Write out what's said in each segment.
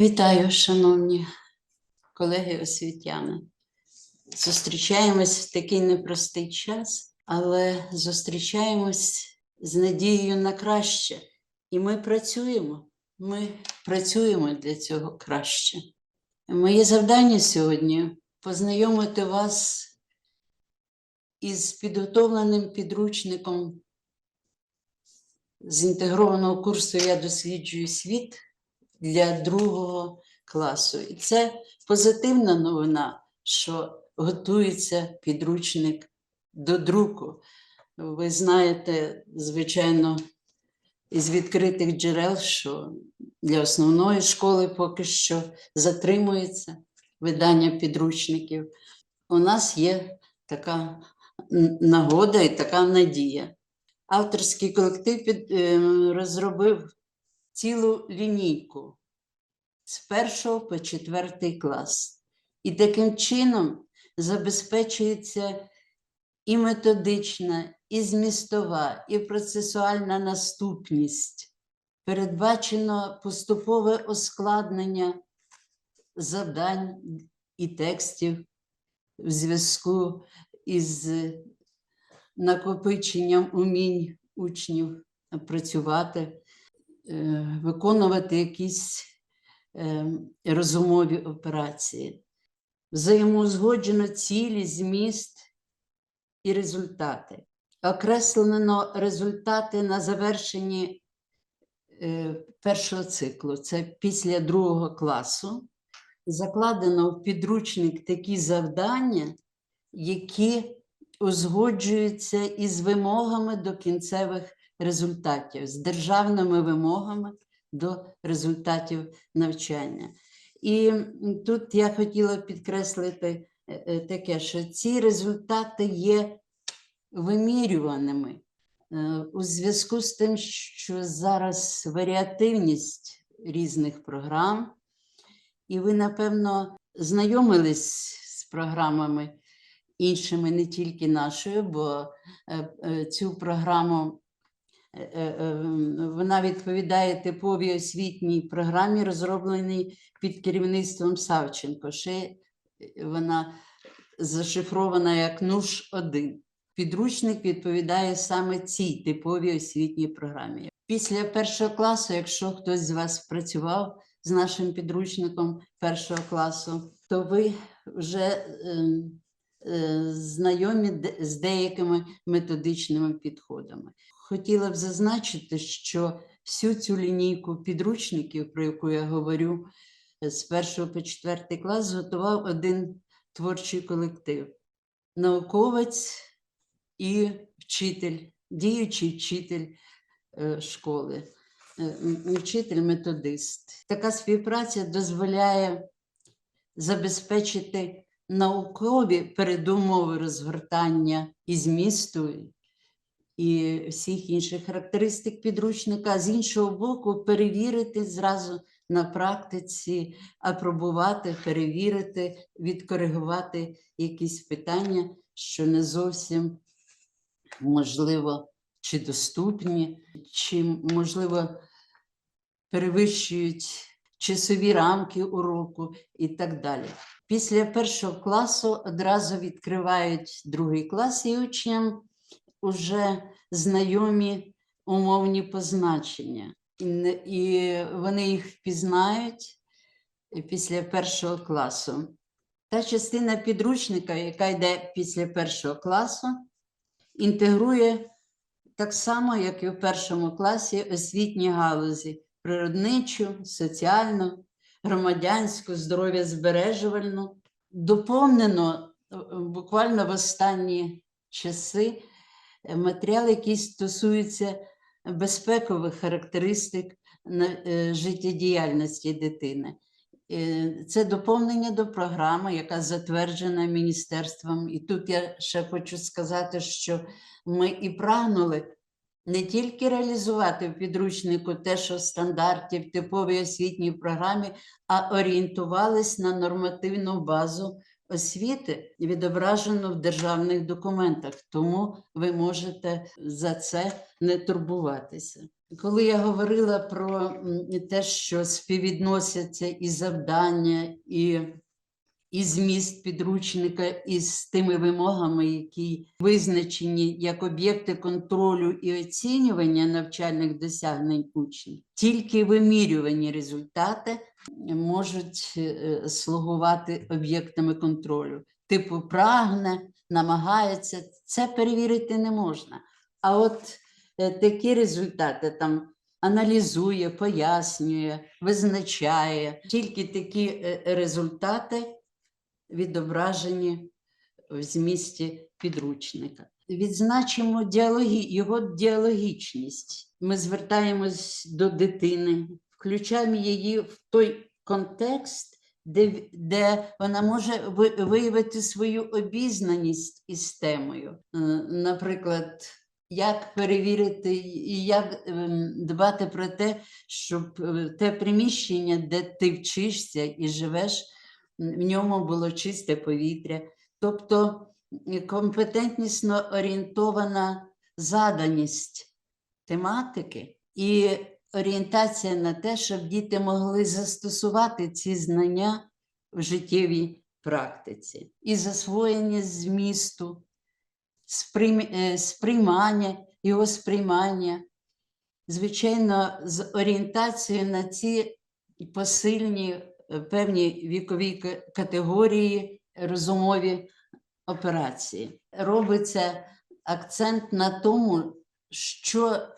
Вітаю, шановні колеги освітяни. Зустрічаємось в такий непростий час, але зустрічаємось з надією на краще. І ми працюємо. Ми працюємо для цього краще. Моє завдання сьогодні познайомити вас із підготовленим підручником з інтегрованого курсу Я досліджую світ для другого класу. І це позитивна новина, що готується підручник до друку. Ви знаєте, звичайно, із відкритих джерел, що для основної школи поки що затримується видання підручників. У нас є така нагода і така надія. Авторський колектив під, е, розробив цілу лінійку з першого по четвертий клас. І таким чином забезпечується і методична, і змістова, і процесуальна наступність. Передбачено поступове оскладнення завдань і текстів в зв'язку із накопиченням умінь учнів працювати виконувати якісь е, розумові операції. Взаємоузгоджено цілі, зміст і результати. Окреслено результати на завершенні е, першого циклу, це після другого класу. Закладено в підручник такі завдання, які узгоджуються із вимогами до кінцевих результатів, з державними вимогами до результатів навчання. І тут я хотіла підкреслити е, е, таке, що ці результати є вимірюваними Е, у зв'язку з тим, що зараз варіативність різних програм, і ви, напевно, знайомились з програмами іншими, не тільки нашою, бо цю програму вона відповідає типовій освітній програмі, розробленій під керівництвом Савченко. Ще е, вона зашифрована як НУШ 1 Підручник відповідає саме цій типовій освітній програмі. Після першого класу, якщо хтось з вас працював з нашим підручником першого класу, то ви вже е, знайомі з деякими методичними підходами. Хотіла б зазначити, що всю цю лінійку підручників, про яку я говорю, е, з першого по четвертий клас готував один творчий колектив. Науковець і вчитель, діючий вчитель е, школи, е, вчитель-методист. Така співпраця дозволяє забезпечити наукові передумови розгортання і змісту, і всіх інших характеристик підручника, а з іншого боку, перевірити зразу на практиці, апробувати, перевірити, відкоригувати якісь питання, що не зовсім можливо, чи доступні, чи, можливо, перевищують часові рамки уроку і так далі. Після першого класу одразу відкривають другий клас і учням вже знайомі умовні позначення. І, вони їх впізнають після першого класу. Та частина підручника, яка йде після першого класу, інтегрує так само, як і в першому класі, освітні галузі: природничу, соціальну, громадянську, здоров'я збережувальну. Доповнено е, буквально в останні часи е, матеріал, який стосується безпекових характеристик е, життєдіяльності дитини. Е, Це доповнення до програми, яка затверджена міністерством. І тут я ще хочу сказати, що ми і прагнули не тільки реалізувати в підручнику те, що в стандарті, типовій освітній програмі, а орієнтувались на нормативну базу освіти, відображену в державних документах. Тому ви можете за це не турбуватися. Коли я говорила про те, що співвідносяться і завдання, і, і зміст підручника із тими вимогами, які визначені як об'єкти контролю і оцінювання навчальних досягнень учнів, тільки вимірювані результати можуть е, слугувати об'єктами контролю. Типу прагне, намагається, це перевірити не можна. А от е, такі результати там аналізує, пояснює, визначає. Тільки такі е, результати відображені в змісті підручника. Відзначимо діалогі, його діалогічність. Ми звертаємось до дитини, включаємо її в той контекст, де, де вона може виявити свою обізнаність із темою. Е, Наприклад, як перевірити і як ем, дбати про те, щоб е, те приміщення, де ти вчишся і живеш, в ньому було чисте повітря. Тобто компетентнісно орієнтована заданість тематики і орієнтація на те, щоб діти могли застосувати ці знання в життєвій практиці і засвоєння змісту, е, сприймання, його сприймання, звичайно, з орієнтацією на ці посильні е, певні вікові категорії, розумові операції. Робиться акцент на тому, що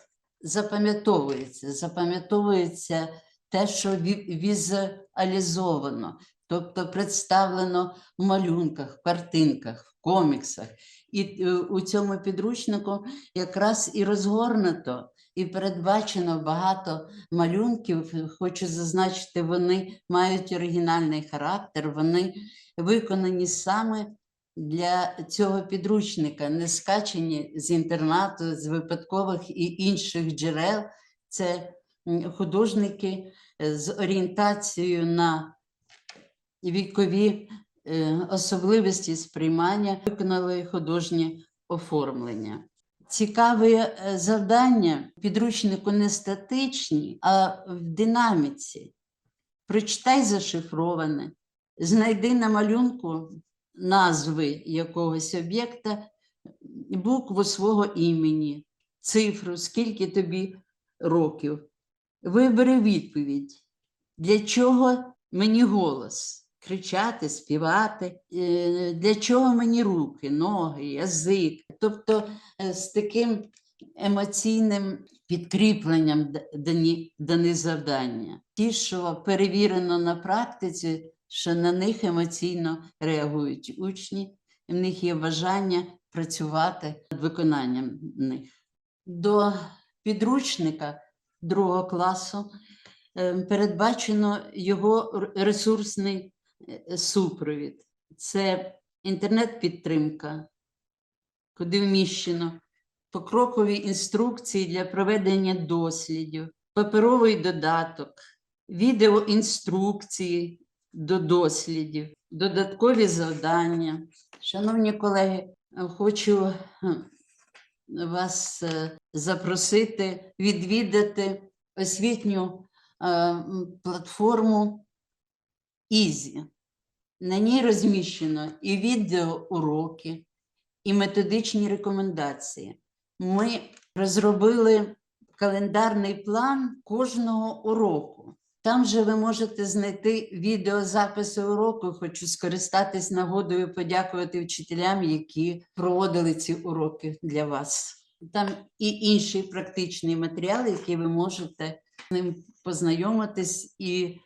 запам'ятовується. Запам'ятовується те, що ві- візуалізовано, тобто представлено в малюнках, в картинках, в коміксах. І е, у цьому підручнику якраз і розгорнуто, і передбачено багато малюнків. Хочу зазначити, вони мають оригінальний характер, вони виконані саме для цього підручника, не скачені з інтернату, з випадкових і інших джерел. Це художники е, з орієнтацією на вікові е, особливості сприймання, виконали художнє оформлення. Цікаве е, завдання підручнику не статичні, а в динаміці. Прочитай зашифроване, знайди на малюнку назви якогось об'єкта, букву свого імені, цифру, скільки тобі років. Вибери відповідь, для чого мені голос? Кричати, співати, Е, для чого мені руки, ноги, язик. Тобто е, з таким емоційним підкріпленням дані, дані завдання. Ті, що перевірено на практиці, що на них емоційно реагують учні, і в них є бажання працювати над виконанням них. До підручника другого класу е, передбачено його ресурсний е, супровід. Це інтернет-підтримка, куди вміщено покрокові інструкції для проведення дослідів, паперовий додаток, відеоінструкції до дослідів, додаткові завдання. Шановні колеги, хочу е, вас е, запросити відвідати освітню е, платформу Ізі. На ній розміщено і відеоуроки, і методичні рекомендації. Ми розробили календарний план кожного уроку. Там же ви можете знайти відеозаписи уроку. Хочу скористатись нагодою, подякувати вчителям, які проводили ці уроки для вас. Там і інший практичний матеріал, який ви можете з ним познайомитись і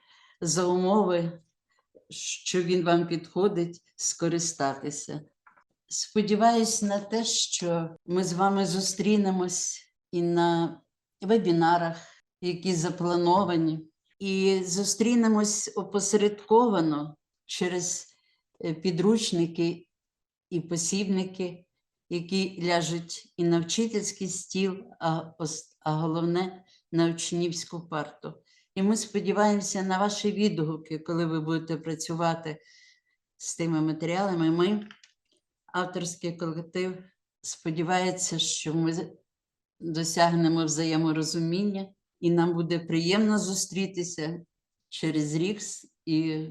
за умови, що він вам підходить, скористатися. Сподіваюсь на те, що ми з вами зустрінемось і на вебінарах, які заплановані, і зустрінемось опосередковано через е, підручники і посібники, які ляжуть і на вчительський стіл, а, а головне на учнівську парту. І ми сподіваємося на ваші відгуки, коли ви будете працювати з тими матеріалами. Ми авторський колектив сподівається, що ми досягнемо взаєморозуміння, і нам буде приємно зустрітися через рік і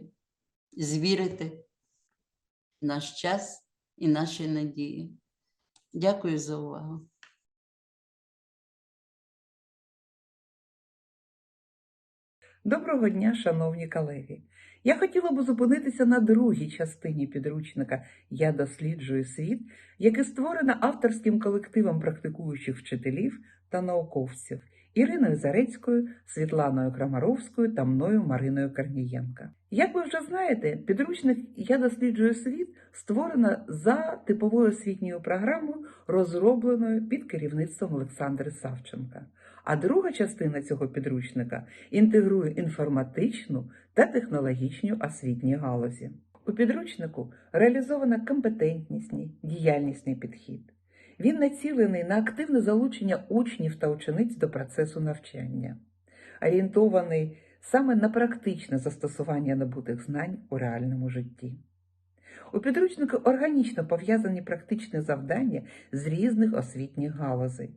звірити наш час і наші надії. Дякую за увагу. Доброго дня, шановні колеги! Я хотіла б зупинитися на другій частині підручника Я досліджую світ, яке створено авторським колективом практикуючих вчителів та науковців Іриною Зарецькою, Світланою Крамаровською та мною Мариною Корнієнко. Як ви вже знаєте, підручник Я досліджую світ створено за типовою освітньою програмою, розробленою під керівництвом Олександри Савченка. А друга частина цього підручника інтегрує інформатичну та технологічну освітні галузі. У підручнику реалізовано компетентнісний діяльнісний підхід. Він націлений на активне залучення учнів та учениць до процесу навчання, орієнтований саме на практичне застосування набутих знань у реальному житті. У підручнику органічно пов'язані практичні завдання з різних освітніх галузей.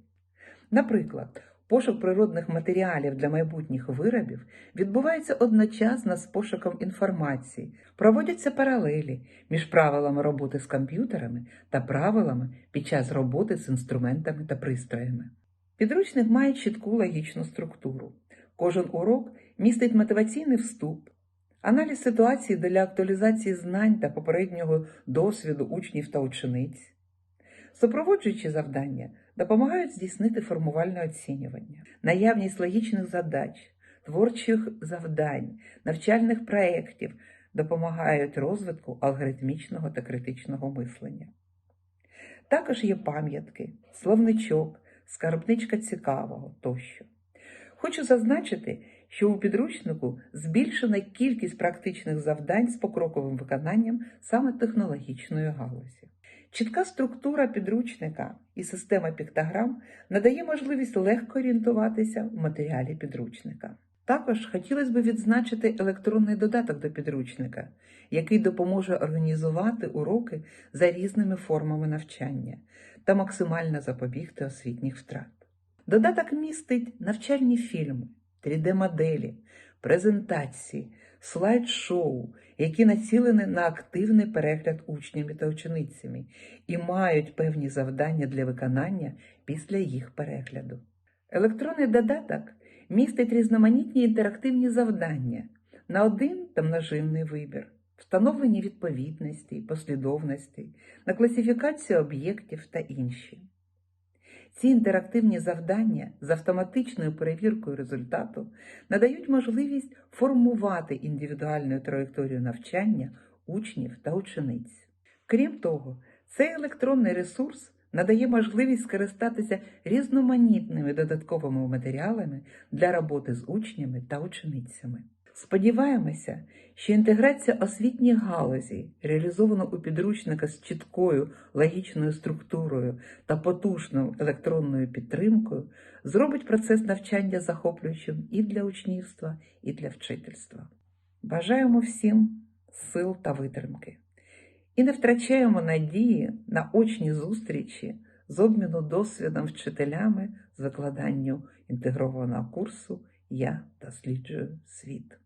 Наприклад, Пошук природних матеріалів для майбутніх виробів відбувається одночасно з пошуком інформації, проводяться паралелі між правилами роботи з комп'ютерами та правилами під час роботи з інструментами та пристроями. Підручник має чітку логічну структуру. Кожен урок містить мотиваційний вступ, аналіз ситуації для актуалізації знань та попереднього досвіду учнів та учениць. Супроводжуючі завдання допомагають здійснити формувальне оцінювання, наявність логічних задач, творчих завдань, навчальних проєктів допомагають розвитку алгоритмічного та критичного мислення. Також є пам'ятки, словничок, скарбничка цікавого тощо. Хочу зазначити, що у підручнику збільшена кількість практичних завдань з покроковим виконанням саме технологічної галузі. Чітка структура підручника і система піктограм надає можливість легко орієнтуватися в матеріалі підручника. Також хотілося б відзначити електронний додаток до підручника, який допоможе організувати уроки за різними формами навчання та максимально запобігти освітніх втрат. Додаток містить навчальні фільми, 3D-моделі, презентації, слайд-шоу, які націлені на активний перегляд учнями та ученицями і мають певні завдання для виконання після їх перегляду. Електронний додаток містить різноманітні інтерактивні завдання на один та множинний вибір, встановлення відповідності, послідовностей, на класифікацію об'єктів та інші. Ці інтерактивні завдання з автоматичною перевіркою результату надають можливість формувати індивідуальну траєкторію навчання учнів та учениць. Крім того, цей електронний ресурс надає можливість скористатися різноманітними додатковими матеріалами для роботи з учнями та ученицями. Сподіваємося, що інтеграція освітніх галузей, реалізована у підручниках з чіткою логічною структурою та потужною електронною підтримкою, зробить процес навчання захоплюючим і для учнівства, і для вчительства. Бажаємо всім сил та витримки. І не втрачаємо надії на очні зустрічі з обміну досвідом вчителями з викладанню інтегрованого курсу Я досліджую світ.